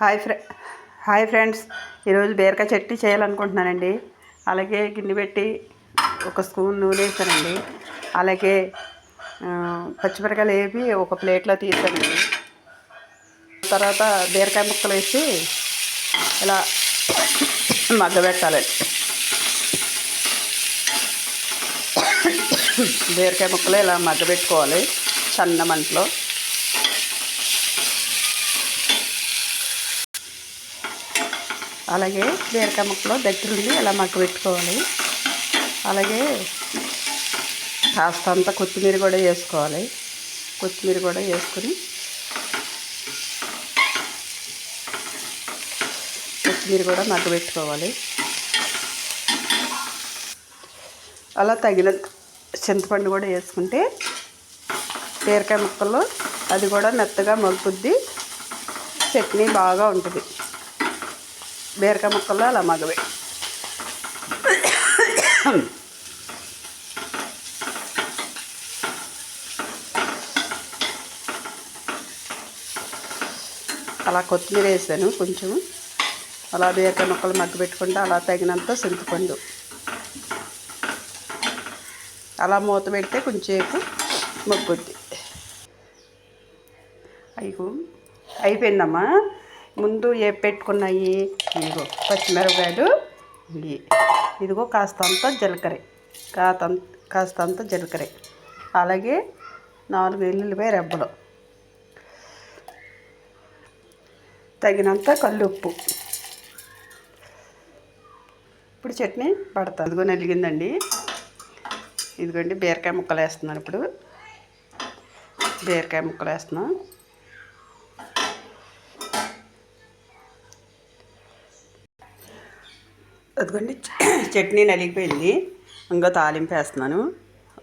Hi ఫ్రె hi friends. ఈరోజు బీరకాయ చట్నీ చేయాలనుకుంటున్నానండి. అలాగే గిన్నె పెట్టి ఒక స్పూన్ నూనె వేసానండి అలాగే పచ్చిమిరకాయలు వేపి ఒక ప్లేట్లో తీసానండి తర్వాత బీరకాయ ముక్కలు వేసి ఇలా మగ్గబెట్టాలండి బీరకాయ ముక్కలు ఇలా మగ్గబెట్టుకోవాలి సన్న మంటలో అలాగే బీరకాయ ముక్కలు దగ్గరుండి ఇలా మగ్గబెట్టుకోవాలి అలాగే కాస్తంత కొత్తిమీర కూడా వేసుకోవాలి. కొత్తిమీర కూడా వేసుకుని కొత్తిమీర కూడా మగ్గబెట్టుకోవాలి అలా తగిన చింతపండు కూడా వేసుకుంటే బీరకాయ ముక్కల్లో అది కూడా మెత్తగా మగ్గుద్ది. చట్నీ బాగా ఉంటుంది. బీరకాయ ముక్కల్లో అలా మగవే అలా కొత్తిమీర వేసాను కొంచెం. అలా బీరకాయ ముక్కలు మగ్గబెట్టుకుంటే అలా తగినంత చింతపండు. అలా మూత పెడితే కొంచెంసేపు మగ్గుద్ది. అయ్యో అయిపోయిందమ్మా? ముందు ఏ పెట్టుకున్నాయి? ఇదిగో పచ్చిమిరపకాయలు. ఇవి. ఇదిగో కాస్తంత జీలకర్ర. కాస్తంత కాస్తంత జీలకర్ర. అలాగే నాలుగు ఎల్లుల్లిపాయ రెబ్బలు. తగినంత కల్లుప్పు. ఇప్పుడు చట్నీ పడతాను. ఇదిగో నలిగిందండి. ఇదిగోండి బీరకాయ ముక్కలు వేస్తున్నాను ఇప్పుడు. బీరకాయ ముక్కలు వేస్తున్నాను అదిగోండి చట్నీ నలిగిపోయింది. ఇంకా తాలింపు వేస్తున్నాను.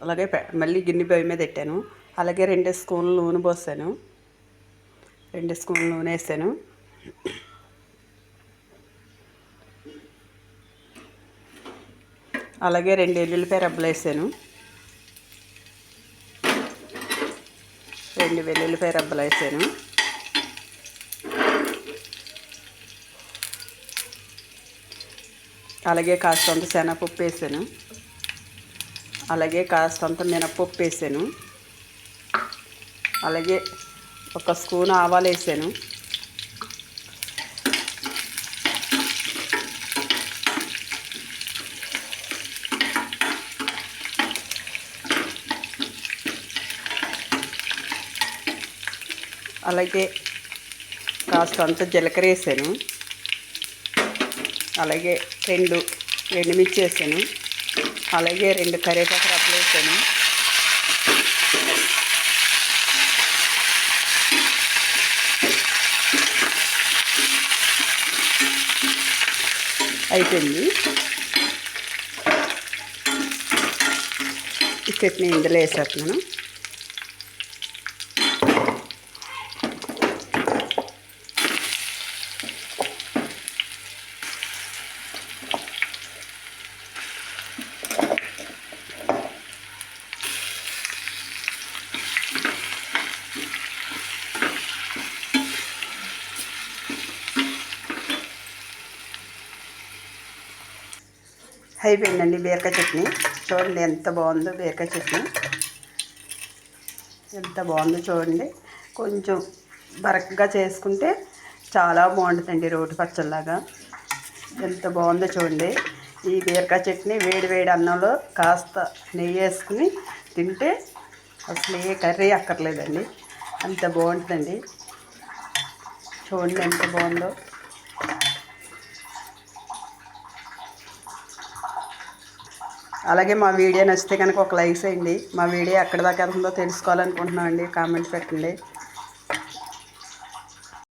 అలాగే మళ్ళీ గిన్నె పొయ్యి మీద పెట్టాను. అలాగే రెండు స్పూన్లు నూనె పోసాను. రెండు స్పూన్లు నూనె వేసాను. అలాగే రెండు ఎల్లుల్లిపాయ రబ్బలు వేసాను. రెండు వెల్లుల్లిపాయ రబ్బలు వేసాను. అలాగే కాస్తంత శనగపప్పు వేసాను. అలాగే కాస్తంత మినపప్పు వేసాను. అలాగే ఒక స్పూన్ ఆవాలు వేసాను. అలాగే కాస్తంత జీలకర్ర వేసాను. అలాగే రెండు ఎండుమిర్చి వేసాను అలాగే రెండు కరివేపాకు రప్పలు వేసాను. అయిపోయింది. ఈ చట్నీ ఇందులో వేసేస్తున్నాను. అయిపోయిందండి బీరకాయ చట్నీ. చూడండి ఎంత బాగుందో బీరకాయ చట్నీ. ఎంత బాగుందో చూడండి. కొంచెం బరకగా చేసుకుంటే చాలా బాగుంటుందండి రోటి పచ్చల్లాగా ఎంత బాగుందో చూడండి. ఈ బీరకాయ చట్నీ వేడి వేడి అన్నంలో కాస్త నెయ్యి వేసుకుని తింటే అసలు ఏ కర్రీ అక్కర్లేదండి. అంత బాగుంటుందండి. చూడండి ఎంత బాగుందో. అలాగే మా వీడియో నచ్చితే కనుక ఒక లైక్ చేయండి. మా వీడియో ఎక్కడి దాకా వెళ్తుందో తెలుసుకోవాలనుకుంటున్నామండి. కామెంట్ పెట్టండి.